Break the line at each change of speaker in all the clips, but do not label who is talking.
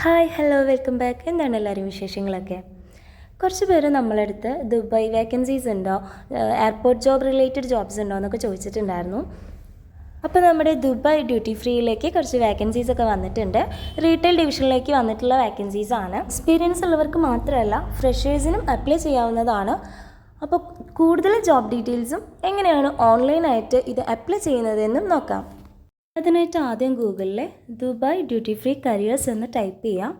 Hi hello welcome back. എന്താണ് എല്ലാവരും വിശേഷങ്ങളൊക്കെ? കുറച്ച് പേര് നമ്മളടുത്ത് ദുബായ് വേക്കൻസീസ് ഉണ്ടോ? എയർപോർട്ട് ജോബ് റിലേറ്റഡ് ജോബ്സ് ഉണ്ടോ എന്നൊക്കെ ചോദിച്ചിട്ടുണ്ടായിരുന്നു. അപ്പോൾ നമ്മുടെ ദുബായ് ഡ്യൂട്ടി ഫ്രീയിലേക്ക് കുറച്ച് വേക്കൻസീസ് ഒക്കെ വന്നിട്ടുണ്ട്. റീറ്റെയിൽ ഡിവിഷനിലേക്ക് വന്നിട്ടുള്ള വേക്കൻസീസ് ആണ്. എക്സ്പീരിയൻസ് ഉള്ളവർക്ക് മാത്രമല്ല ഫ്രഷേഴ്സിനും അപ്ലൈ ചെയ്യാവുന്നതാണ്. അപ്പോൾ കൂടുതൽ ജോബ് ഡീറ്റെയിൽസും എങ്ങനെയാണ് ഓൺലൈനായിട്ട് ഇത് അപ്ലൈ ചെയ്യുന്നതെന്നും നോക്കാം. അതിനായിട്ട് ആദ്യം ഗൂഗിളിൽ ദുബായ് ഡ്യൂട്ടി ഫ്രീ കരിയേഴ്സ് എന്ന് ടൈപ്പ് ചെയ്യാം.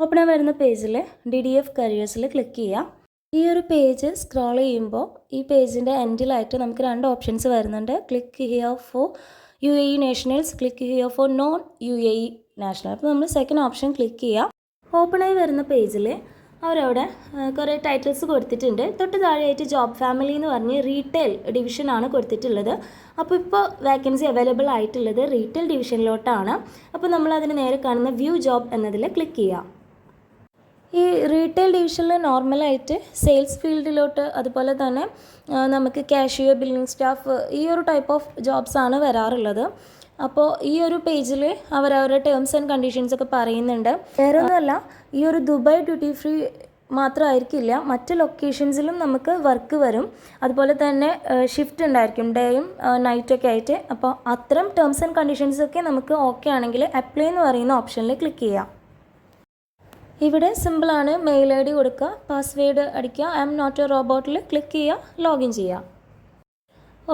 ഓപ്പൺ വരുന്ന പേജിൽ ഡി ഡി എഫ് കരിയേഴ്സിൽ ക്ലിക്ക് ചെയ്യാം. ഈ ഒരു പേജ് സ്ക്രോൾ ചെയ്യുമ്പോൾ ഈ പേജിന്റെ എൻഡിലായിട്ട് നമുക്ക് രണ്ട് ഓപ്ഷൻസ് വരുന്നുണ്ട്. Click here for U A E nationals click here for non U A E national. അപ്പോൾ നമ്മൾ സെക്കൻഡ് ഓപ്ഷൻ ക്ലിക്ക് ചെയ്യാം. ഓപ്പണായി വരുന്ന പേജിൽ അവരവിടെ കുറേ ടൈറ്റിൽസ് കൊടുത്തിട്ടുണ്ട്. തൊട്ട് താഴെയായിട്ട് ജോബ് ഫാമിലി എന്ന് പറഞ്ഞ് റീറ്റെയിൽ ഡിവിഷനാണ് കൊടുത്തിട്ടുള്ളത്. അപ്പോൾ ഇപ്പോൾ വേക്കൻസി അവൈലബിൾ ആയിട്ടുള്ളത് റീറ്റെയിൽ ഡിവിഷനിലോട്ടാണ് അപ്പോൾ നമ്മൾ അതിന് നേരെ കാണുന്ന വ്യൂ ജോബ് എന്നതിൽ ക്ലിക്ക് ചെയ്യാം. ഈ റീറ്റെയിൽ ഡിവിഷനിൽ നോർമലായിട്ട് സെയിൽസ് ഫീൽഡിലോട്ട് അതുപോലെ തന്നെ നമുക്ക് കാഷ്യർ ബില്ലിംഗ് സ്റ്റാഫ് ഈ ഒരു ടൈപ്പ് ഓഫ് ജോബ്സാണ് വരാറുള്ളത്. അപ്പോൾ ഈ ഒരു പേജിൽ അവരുടെ ടേംസ് ആൻഡ് കണ്ടീഷൻസ് ഒക്കെ പറയുന്നുണ്ട്. വേറെ ഒന്നുമല്ല ഈ ഒരു ദുബായ് ഡ്യൂട്ടി ഫ്രീ മാത്രമായിരിക്കില്ല മറ്റ് ലൊക്കേഷൻസിലും നമുക്ക് വർക്ക് വരും. അതുപോലെ തന്നെ ഷിഫ്റ്റ് ഉണ്ടായിരിക്കും ഡേയും നൈറ്റൊക്കെ ആയിട്ട്. അപ്പോൾ അത്തരം ടേംസ് ആൻഡ് കണ്ടീഷൻസ് ഒക്കെ നമുക്ക് ഓക്കെ ആണെങ്കിൽ അപ്ലൈ എന്ന് പറയുന്ന ഓപ്ഷനിൽ ക്ലിക്ക് ചെയ്യാം. ഇവിടെ സിമ്പിളാണ് മെയിൽ ഐ ഡി കൊടുക്കുക പാസ്വേഡ് അടിക്കുക ഐ എം നോട്ട് എ റോബോട്ടിൽ ക്ലിക്ക് ചെയ്യുക ലോഗിൻ ചെയ്യുക.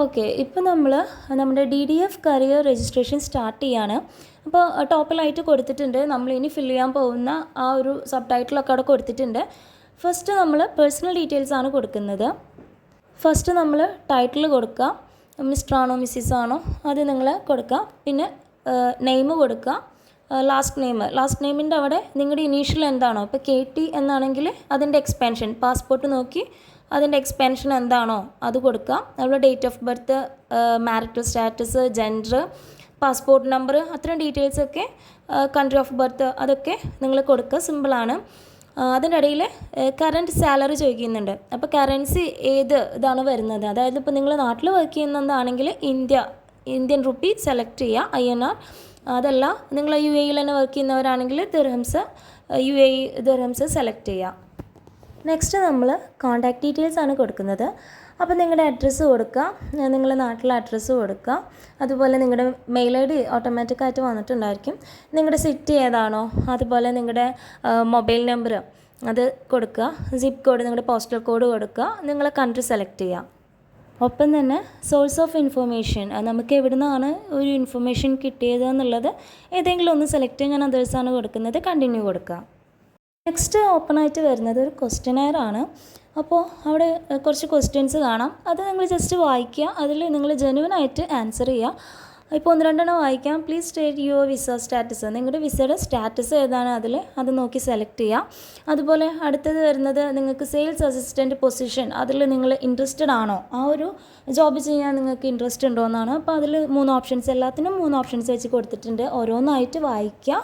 ഓക്കെ ഇപ്പോൾ നമ്മൾ നമ്മുടെ D D F career registration start ചെയ്യാണ്. അപ്പോൾ ടോപ്പിലായിട്ട് കൊടുത്തിട്ടുണ്ട്. നമ്മൾ ഇനി ഫില്ല് ചെയ്യാൻ പോകുന്ന ആ ഒരു സബ് ടൈറ്റിലൊക്കെ അവിടെ കൊടുത്തിട്ടുണ്ട്. ഫസ്റ്റ് നമ്മൾ പേഴ്സണൽ ഡീറ്റെയിൽസ് ആണ് കൊടുക്കുന്നത്. ഫസ്റ്റ് നമ്മൾ ടൈറ്റിൽ കൊടുക്കുക. മിസ്റ്റർ ആണോ മിസ്സിസ് ആണോ അത് നിങ്ങൾ കൊടുക്കുക. പിന്നെ നെയിം കൊടുക്കുക. ലാസ്റ്റ് നെയിം ലാസ്റ്റ് നെയിമിന്റെ അവിടെ നിങ്ങളുടെ ഇനീഷ്യൽ എന്താണോ? ഇപ്പോൾ കെ ടി എന്നാണെങ്കിൽ അതിന്റെ എക്സ്പെൻഷൻ പാസ്പോർട്ട് നോക്കി അതിന്റെ എക്സ്പെൻഷൻ എന്താണോ അത് കൊടുക്കുക നമ്മുടെ date of birth marital status gender passport number അത്തരം ഡീറ്റെയിൽസൊക്കെ കൺട്രി ഓഫ് ബർത്ത് അതൊക്കെ നിങ്ങൾ കൊടുക്കുക. സിമ്പിളാണ് അതിന്റെ ഇടയിൽ കറന്റ് സാലറി ചോദിക്കുന്നുണ്ട്. അപ്പോൾ കറൻസി ഏത് ഇതാണ് വരുന്നത്? അതായത് ഇപ്പോൾ നിങ്ങൾ നാട്ടിൽ വർക്ക് ചെയ്യുന്നതാണെങ്കിൽ ഇന്ത്യ ഇന്ത്യൻ റുപ്പി സെലക്ട് ചെയ്യുക ഐ എൻ ആർ അതല്ല നിങ്ങൾ യു എയിൽ തന്നെ work ചെയ്യുന്നവരാണെങ്കിൽ dirhams U A dirhams select ചെയ്യുക. നെക്സ്റ്റ് നമ്മൾ കോൺടാക്ട് ഡീറ്റെയിൽസ് ആണ് കൊടുക്കുന്നത്. അപ്പോൾ നിങ്ങളുടെ അഡ്രസ്സ് കൊടുക്കുക നിങ്ങളുടെ നാട്ടിലെ അഡ്രസ്സ് കൊടുക്കുക അതുപോലെ നിങ്ങളുടെ മെയിൽ ഐ ഡി ഓട്ടോമാറ്റിക്കായിട്ട് വന്നിട്ടുണ്ടായിരിക്കും. നിങ്ങളുടെ സിറ്റി ഏതാണോ അതുപോലെ നിങ്ങളുടെ മൊബൈൽ നമ്പർ അത് കൊടുക്കുക സിപ്പ് കോഡ് നിങ്ങളുടെ പോസ്റ്റൽ കോഡ് കൊടുക്കുക നിങ്ങളെ കൺട്രി സെലക്ട് ചെയ്യുക ഒപ്പം തന്നെ സോഴ്സ് ഓഫ് ഇൻഫർമേഷൻ നമുക്ക് എവിടെ നിന്നാണ് ഒരു ഇൻഫർമേഷൻ കിട്ടിയത് എന്നുള്ളത് ഏതെങ്കിലും ഒന്ന് സെലക്ട് ചെയ്യാൻ അതേഴ്സാണ് കൊടുക്കുന്നത് കണ്ടിന്യൂ കൊടുക്കുക നെക്സ്റ്റ് ഓപ്പൺ ആയിട്ട് വരുന്നത് ഒരു ക്വസ്റ്റ്യനെയർ ആണ്. അപ്പോൾ അവിടെ കുറച്ച് ക്വസ്റ്റ്യൻസ് കാണാം. അത് നിങ്ങൾ ജസ്റ്റ് വായിക്കുക. അതിൽ നിങ്ങൾ ജെനുവൻ ആയിട്ട് ആൻസർ ചെയ്യുക. ഇപ്പോൾ ഒന്ന് രണ്ടെണ്ണം വായിക്കാം. Please state your visa status നിങ്ങളുടെ വിസയുടെ സ്റ്റാറ്റസ് ഏതാണ് അതിൽ? അത് നോക്കി സെലക്ട് ചെയ്യുക അതുപോലെ അടുത്തത് വരുന്നത് നിങ്ങൾക്ക് സെയിൽസ് അസിസ്റ്റന്റ് പൊസിഷൻ അതിൽ നിങ്ങൾ ഇൻട്രസ്റ്റഡ് ആണോ? ആ ഒരു ജോബ് ചെയ്യാൻ നിങ്ങൾക്ക് ഇൻട്രസ്റ്റ് ഉണ്ടോ എന്നാണ്. അപ്പോൾ അതിൽ മൂന്ന് ഓപ്ഷൻസ് എല്ലാത്തിനും മൂന്ന് ഓപ്ഷൻസ് വെച്ച് കൊടുത്തിട്ടുണ്ട്. ഓരോന്നായിട്ട് വായിക്കുക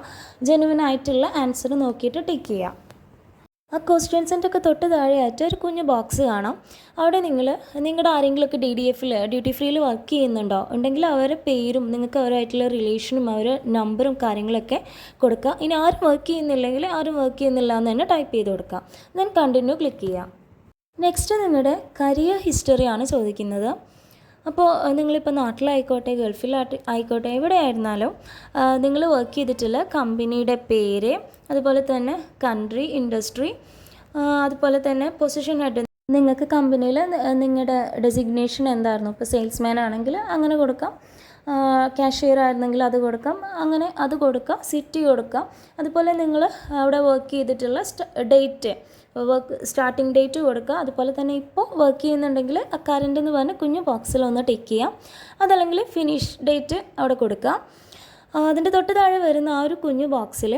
ജെനുവൻ ആയിട്ടുള്ള ആൻസർ നോക്കിയിട്ട് ടിക്ക് ചെയ്യുക ആ ക്വസ്റ്റ്യൻസിന്റെ ഒക്കെ തൊട്ട് താഴെയായിട്ട് ഒരു കുഞ്ഞ് ബോക്സ് കാണാം. അവിടെ നിങ്ങൾ നിങ്ങളുടെ ആരെങ്കിലുമൊക്കെ ഡി ഡി എഫിൽ ഡ്യൂട്ടി ഫ്രീയിൽ വർക്ക് ചെയ്യുന്നുണ്ടോ? ഉണ്ടെങ്കിൽ അവരുടെ പേരും നിങ്ങൾക്ക് അവരുമായിട്ടുള്ള റിലേഷനും അവരുടെ നമ്പറും കാര്യങ്ങളൊക്കെ കൊടുക്കുക ഇനി ആരും വർക്ക് ചെയ്യുന്നില്ലെങ്കിൽ ആരും വർക്ക് ചെയ്യുന്നില്ല എന്ന് തന്നെ ടൈപ്പ് ചെയ്ത് കൊടുക്കുക ദെൻ കണ്ടിന്യൂ ക്ലിക്ക് ചെയ്യാം. നെക്സ്റ്റ് നിങ്ങളുടെ കരിയർ ഹിസ്റ്ററിയാണ് ചോദിക്കുന്നത്. അപ്പോൾ നിങ്ങളിപ്പോൾ നാട്ടിലായിക്കോട്ടെ ഗൾഫിലായിട്ട് ആയിക്കോട്ടെ എവിടെ ആയിരുന്നാലും നിങ്ങൾ വർക്ക് ചെയ്തിട്ടുള്ള കമ്പനിയുടെ പേര് അതുപോലെ തന്നെ കൺട്രി ഇൻഡസ്ട്രി അതുപോലെ തന്നെ പൊസിഷൻ ഹെഡ് നിങ്ങൾക്ക് കമ്പനിയിൽ നിങ്ങളുടെ ഡെസിഗ്നേഷൻ എന്തായിരുന്നു? ഇപ്പോൾ സെയിൽസ്മാൻ ആണെങ്കിൽ അങ്ങനെ കൊടുക്കാം. കാഷ്യർ ആയിരുന്നെങ്കിൽ അത് കൊടുക്കാം. അങ്ങനെ അത് കൊടുക്കാം. സിറ്റി കൊടുക്കാം. അതുപോലെ നിങ്ങൾ അവിടെ വർക്ക് ചെയ്തിട്ടുള്ള ഡേറ്റ് വർക്ക് സ്റ്റാർട്ടിംഗ് ഡേറ്റ് കൊടുക്കുക അതുപോലെ തന്നെ ഇപ്പോൾ വർക്ക് ചെയ്യുന്നുണ്ടെങ്കിൽ അക്കാരന്റ് എന്ന് പറഞ്ഞ കുഞ്ഞു ബോക്സിൽ ഒന്ന് ടിക്ക് ചെയ്യാം. അതല്ലെങ്കിൽ ഫിനിഷ് ഡേറ്റ് അവിടെ കൊടുക്കുക ആ, അതിന്റെ തൊട്ട് താഴെ വരുന്ന ആ ഒരു കുഞ്ഞു ബോക്സിൽ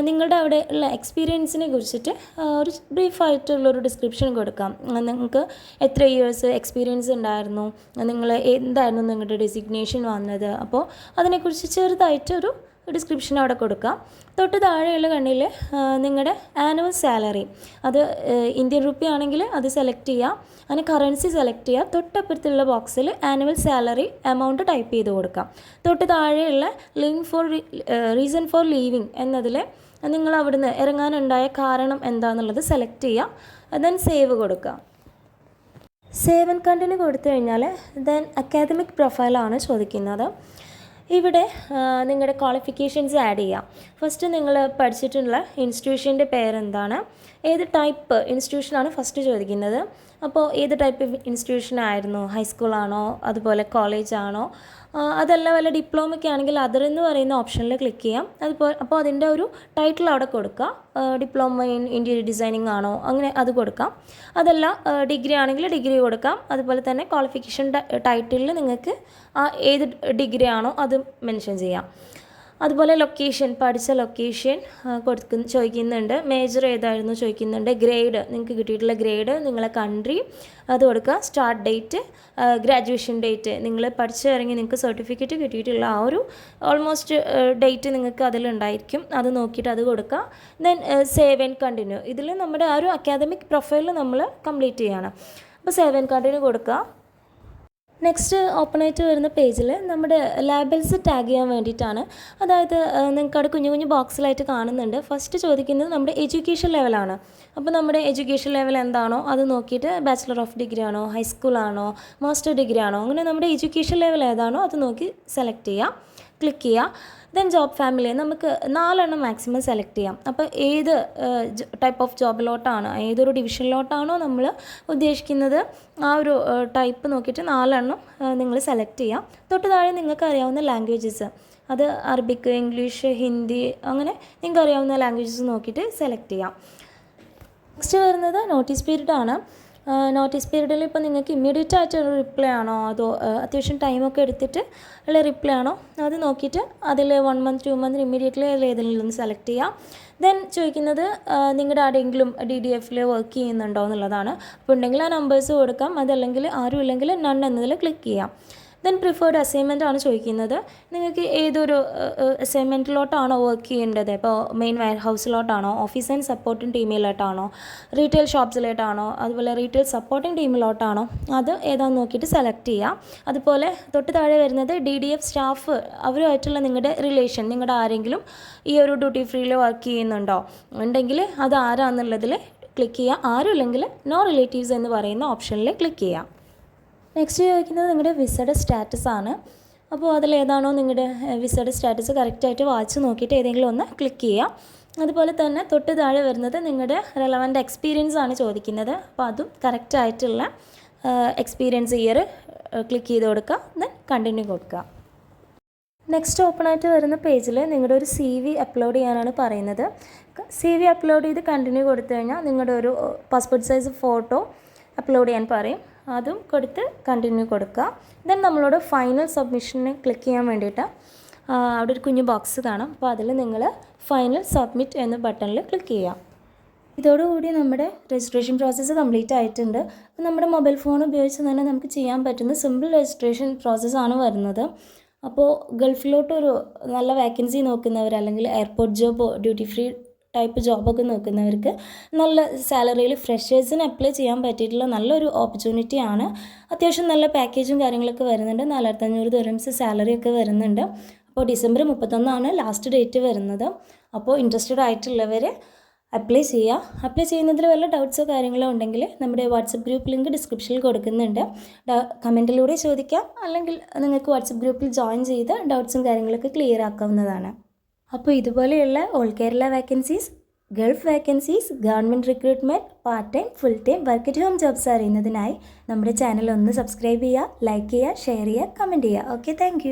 നിങ്ങളുടെ അവിടെ ഉള്ള എക്സ്പീരിയൻസിനെ കുറിച്ചിട്ട് ഒരു ബ്രീഫായിട്ടുള്ളൊരു ഡിസ്ക്രിപ്ഷൻ കൊടുക്കാം. നിങ്ങൾക്ക് എത്ര ഇയേഴ്സ് എക്സ്പീരിയൻസ് ഉണ്ടായിരുന്നു? നിങ്ങൾ എന്തായിരുന്നു നിങ്ങളുടെ ഡെസിഗ്നേഷൻ വന്നത്? അപ്പോൾ അതിനെക്കുറിച്ച് ചെറുതായിട്ടൊരു ഡിസ്ക്രിപ്ഷൻ അവിടെ കൊടുക്കാം. തൊട്ട് താഴെയുള്ള കണ്ണിൽ നിങ്ങളുടെ ആനുവൽ സാലറി അത് ഇന്ത്യൻ റുപ്പി ആണെങ്കിൽ അത് സെലക്ട് ചെയ്യാം. അതിന് കറൻസി സെലക്ട് ചെയ്യുക തൊട്ടപ്പുറത്തുള്ള ബോക്സിൽ ആനുവൽ സാലറി എമൗണ്ട് ടൈപ്പ് ചെയ്ത് കൊടുക്കാം. തൊട്ട് താഴെയുള്ള link for reason for leaving എന്നതിൽ നിങ്ങൾ അവിടുന്ന് ഇറങ്ങാനുണ്ടായ കാരണം എന്താണെന്നുള്ളത് സെലക്ട് ചെയ്യുക ദെൻ സേവ് കൊടുക്കുക സേവ് ആൻഡ് കണ്ടിന്യൂ കൊടുത്തു കഴിഞ്ഞാൽ ദെൻ അക്കാദമിക് പ്രൊഫൈലാണ് ചോദിക്കുന്നത്. ഇവിടെ നിങ്ങളുടെ ക്വാളിഫിക്കേഷൻസ് ആഡ് ചെയ്യാം. ഫസ്റ്റ് നിങ്ങൾ പഠിച്ചിട്ടുള്ള ഇൻസ്റ്റിറ്റ്യൂഷന്റെ പേരെന്താണ്? ഏത് ടൈപ്പ് ഇൻസ്റ്റിറ്റ്യൂഷനാണ് ഫസ്റ്റ് ചോദിക്കുന്നത്? അപ്പോൾ ഏത് ടൈപ്പ് ഇൻസ്റ്റിറ്റ്യൂഷൻ ആയിരുന്നു? ഹൈസ്കൂളാണോ അതുപോലെ കോളേജാണോ അതല്ല വല്ല ഡിപ്ലോമയ്ക്ക് ആണെങ്കിൽ അതർ എന്ന് പറയുന്ന ഓപ്ഷനിൽ ക്ലിക്ക് ചെയ്യാം. അതുപോലെ അപ്പോൾ അതിന്റെ ഒരു ടൈറ്റിൽ അവിടെ കൊടുക്കുക ഡിപ്ലോമ ഇൻ ഇന്റീരിയർ ഡിസൈനിങ് ആണോ? അങ്ങനെ അത് കൊടുക്കാം. അതല്ല ഡിഗ്രി ആണെങ്കിൽ ഡിഗ്രി കൊടുക്കാം. അതുപോലെ തന്നെ ക്വാളിഫിക്കേഷൻ ടൈറ്റിലിൽ നിങ്ങൾക്ക് ഏത് ഡിഗ്രി ആണോ അത് മെൻഷൻ ചെയ്യാം. അതുപോലെ ലൊക്കേഷൻ പഠിച്ച ലൊക്കേഷൻ കൊടുക്കുന്ന ചോദിക്കുന്നുണ്ട്. മേജർ ഏതായിരുന്നു ചോദിക്കുന്നുണ്ട്. ഗ്രേഡ് നിങ്ങൾക്ക് കിട്ടിയിട്ടുള്ള ഗ്രേഡ് നിങ്ങളെ കൺട്രി അത് കൊടുക്കുക. സ്റ്റാർട്ട് ഡേറ്റ് ഗ്രാജുവേഷൻ ഡേറ്റ് നിങ്ങൾ പഠിച്ചു ഇറങ്ങി നിങ്ങൾക്ക് സർട്ടിഫിക്കറ്റ് കിട്ടിയിട്ടുള്ള ആ ഒരു ഓൾമോസ്റ്റ് ഡേറ്റ് നിങ്ങൾക്ക് അതിലുണ്ടായിരിക്കും അത് നോക്കിയിട്ട് അത് കൊടുക്കുക. ദെൻ സേവ് ആൻഡ് കണ്ടിന്യൂ ഇതിൽ നമ്മുടെ ആ ഒരു അക്കാദമിക് പ്രൊഫൈൽ നമ്മൾ കംപ്ലീറ്റ് ചെയ്യണം. അപ്പോൾ സേവ് ആൻഡ് കണ്ടിന്യൂ കൊടുക്കുക. നെക്സ്റ്റ് ഓപ്പൺ ആയിട്ട് വരുന്ന പേജിൽ നമ്മുടെ ലേബൽസ് ടാഗ് ചെയ്യാൻ വേണ്ടിയിട്ടാണ്. അതായത് നിങ്ങൾക്ക് അവിടെ കുഞ്ഞു കുഞ്ഞു ബോക്സിലായിട്ട് കാണുന്നുണ്ട്. ഫസ്റ്റ് ചോദിക്കുന്നത് നമ്മുടെ എഡ്യൂക്കേഷൻ ലെവലാണ് അപ്പോൾ നമ്മുടെ എഡ്യൂക്കേഷൻ ലെവൽ എന്താണോ അത് നോക്കിയിട്ട് ബാച്ചിലർ ഓഫ് ഡിഗ്രി ആണോ ഹൈസ്കൂളാണോ മാസ്റ്റർ ഡിഗ്രി ആണോ അങ്ങനെ നമ്മുടെ എഡ്യൂക്കേഷൻ ലെവൽ ഏതാണോ അത് നോക്കി സെലക്ട് ചെയ്യുക ക്ലിക്ക് ചെയ്യുക ദെൻ ജോബ് ഫാമിലി നമുക്ക് നാലെണ്ണം മാക്സിമം സെലക്ട് ചെയ്യാം. അപ്പോൾ ഏത് ടൈപ്പ് ഓഫ് ജോബിലോട്ടാണ് ഏതൊരു ഡിവിഷനിലോട്ടാണോ നമ്മൾ ഉദ്ദേശിക്കുന്നത് ആ ഒരു ടൈപ്പ് നോക്കിയിട്ട് നാലെണ്ണം നിങ്ങൾ സെലക്ട് ചെയ്യാം. തൊട്ട് താഴെ നിങ്ങൾക്ക് അറിയാവുന്ന ലാംഗ്വേജസ് അത് അറബിക് ഇംഗ്ലീഷ് ഹിന്ദി അങ്ങനെ നിങ്ങൾക്ക് അറിയാവുന്ന ലാംഗ്വേജസ് നോക്കിയിട്ട് സെലക്ട് ചെയ്യാം. നെക്സ്റ്റ് വരുന്നത് നോട്ടീസ് പീരീഡ് ആണ്. നോട്ടീസ് പീരീഡിൽ ഇപ്പോൾ നിങ്ങൾക്ക് ഇമ്മീഡിയറ്റ് ആയിട്ട് റിപ്ലൈ ആണോ? അതോ അത്യാവശ്യം ടൈമൊക്കെ എടുത്തിട്ട് ഉള്ള റിപ്ലൈ ആണോ? അത് നോക്കിയിട്ട് അതിൽ one month two month immediately അതിൽ ഏതെങ്കിലും ഒന്ന് സെലക്ട് ചെയ്യാം. ദെൻ ചോദിക്കുന്നത് നിങ്ങളുടെ ആരെങ്കിലും ഡി ഡി എഫിൽ വർക്ക് ചെയ്യുന്നുണ്ടോ എന്നുള്ളതാണ്. അപ്പോൾ ഉണ്ടെങ്കിൽ ആ നമ്പേഴ്സ് കൊടുക്കാം. അതല്ലെങ്കിൽ ആരും ഇല്ലെങ്കിൽ നൺ എന്നതിൽ ക്ലിക്ക് ചെയ്യാം. ദെൻ പ്രിഫേർഡ് അസൈൻമെന്റ് ആണ് ചോദിക്കുന്നത്. നിങ്ങൾക്ക് ഏതൊരു അസൈൻമെന്റിലോട്ടാണോ വർക്ക് ചെയ്യേണ്ടത്? ഇപ്പോൾ മെയിൻ വെയർ ഹൗസിലോട്ടാണോ ഓഫീസ് ആൻഡ് സപ്പോർട്ടിംഗ് ടീമിലോട്ടാണോ റീറ്റെയിൽ ഷോപ്സിലോട്ടാണോ അതുപോലെ റീറ്റെയിൽ സപ്പോർട്ടിംഗ് ടീമിലോട്ടാണോ അത് ഏതാണെന്ന് നോക്കിയിട്ട് സെലക്ട് ചെയ്യുക അതുപോലെ തൊട്ട് താഴെ വരുന്നത് ഡി ഡി എഫ് സ്റ്റാഫ് അവരുമായിട്ടുള്ള നിങ്ങളുടെ റിലേഷൻ നിങ്ങളുടെ ആരെങ്കിലും ഈ ഒരു ഡ്യൂട്ടി ഫ്രീയിൽ വർക്ക് ചെയ്യുന്നുണ്ടോ? ഉണ്ടെങ്കിൽ അത് ആരാന്നുള്ളതിൽ ക്ലിക്ക് ചെയ്യുക ആരും ഇല്ലെങ്കിൽ നോ റിലേറ്റീവ്സ് എന്ന് പറയുന്ന ഓപ്ഷനിൽ ക്ലിക്ക് ചെയ്യാം. നെക്സ്റ്റ് ചോദിക്കുന്നത് നിങ്ങളുടെ വിസയുടെ സ്റ്റാറ്റസ് ആണ്. അപ്പോൾ അതിലേതാണോ നിങ്ങളുടെ വിസയുടെ സ്റ്റാറ്റസ് കറക്റ്റായിട്ട് വായിച്ച് നോക്കിയിട്ട് ഏതെങ്കിലും ഒന്ന് ക്ലിക്ക് ചെയ്യുക അതുപോലെ തന്നെ തൊട്ട് താഴെ വരുന്നത് നിങ്ങളുടെ റെലവന്റ് എക്സ്പീരിയൻസ് ആണ് ചോദിക്കുന്നത്. അപ്പോൾ അതും കറക്റ്റായിട്ടുള്ള എക്സ്പീരിയൻസ് ഇയർ ക്ലിക്ക് ചെയ്ത് കൊടുക്കുക ദെൻ കണ്ടിന്യൂ കൊടുക്കുക. നെക്സ്റ്റ് ഓപ്പൺ ആയിട്ട് വരുന്ന പേജിൽ നിങ്ങളുടെ ഒരു സി വി അപ്ലോഡ് ചെയ്യാനാണ് പറയുന്നത്. സി വി അപ്ലോഡ് ചെയ്ത് കണ്ടിന്യൂ കൊടുത്തു കഴിഞ്ഞാൽ നിങ്ങളുടെ ഒരു പാസ്പോർട്ട് സൈസ് ഫോട്ടോ അപ്ലോഡ് ചെയ്യാൻ പറയും. അതും കൊടുത്ത് കണ്ടിന്യൂ കൊടുക്കുക. ദെൻ നമ്മളോട് ഫൈനൽ സബ്മിഷന് ക്ലിക്ക് ചെയ്യാൻ വേണ്ടിയിട്ട് അവിടെ ഒരു കുഞ്ഞു ബോക്സ് കാണാം. അപ്പോൾ അതിൽ നിങ്ങൾ ഫൈനൽ സബ്മിറ്റ് എന്ന ബട്ടണിൽ ക്ലിക്ക് ചെയ്യാം ഇതോടുകൂടി നമ്മുടെ രജിസ്ട്രേഷൻ പ്രോസസ്സ് കംപ്ലീറ്റ് ആയിട്ടുണ്ട്. അപ്പോൾ നമ്മുടെ മൊബൈൽ ഫോൺ ഉപയോഗിച്ച് തന്നെ നമുക്ക് ചെയ്യാൻ പറ്റുന്ന സിമ്പിൾ രജിസ്ട്രേഷൻ പ്രോസസ്സാണ് വരുന്നത്. അപ്പോൾ ഗൾഫിലോട്ടൊരു നല്ല വേക്കൻസി നോക്കുന്നവർ അല്ലെങ്കിൽ എയർപോർട്ട് ജോബോ ഡ്യൂട്ടി ഫ്രീ ടൈപ്പ് ജോബൊക്കെ നോക്കുന്നവർക്ക് നല്ല സാലറിയിൽ ഫ്രഷേഴ്സിന് അപ്ലൈ ചെയ്യാൻ പറ്റിയിട്ടുള്ള നല്ലൊരു ഓപ്പർച്യൂണിറ്റി ആണ്. അത്യാവശ്യം നല്ല പാക്കേജും കാര്യങ്ങളൊക്കെ വരുന്നുണ്ട്. നാലായിരത്തഞ്ഞൂറ് ദുരംസ് സാലറി ഒക്കെ വരുന്നുണ്ട്. അപ്പോൾ ഡിസംബർ മുപ്പത്തൊന്നാണ് ലാസ്റ്റ് ഡേറ്റ് വരുന്നത്. അപ്പോൾ ഇൻട്രസ്റ്റഡ് ആയിട്ടുള്ളവർ അപ്ലൈ ചെയ്യുക അപ്ലൈ ചെയ്യുന്നതിൽ വല്ല ഡൗട്ട്സോ കാര്യങ്ങളോ ഉണ്ടെങ്കിൽ നമ്മുടെ വാട്സപ്പ് ഗ്രൂപ്പ് ലിങ്ക് ഡിസ്ക്രിപ്ഷനിൽ കൊടുക്കുന്നുണ്ട്. കമന്റിലൂടെ ചോദിക്കാം. അല്ലെങ്കിൽ നിങ്ങൾക്ക് വാട്സപ്പ് ഗ്രൂപ്പിൽ ജോയിൻ ചെയ്ത് ഡൗട്ട്സും കാര്യങ്ങളൊക്കെ ക്ലിയർ ആക്കാവുന്നതാണ്. അപ്പോൾ ഇതുപോലെയുള്ള all Kerala vacancies Gulf vacancies government recruitment part time full time work at home jobs അറിയുന്നതിനായി നമ്മുടെ ചാനൽ ഒന്ന് സബ്സ്ക്രൈബ് ചെയ്യുക ലൈക്ക് ചെയ്യുക ഷെയർ ചെയ്യുക കമന്റ് ചെയ്യുക. Okay thank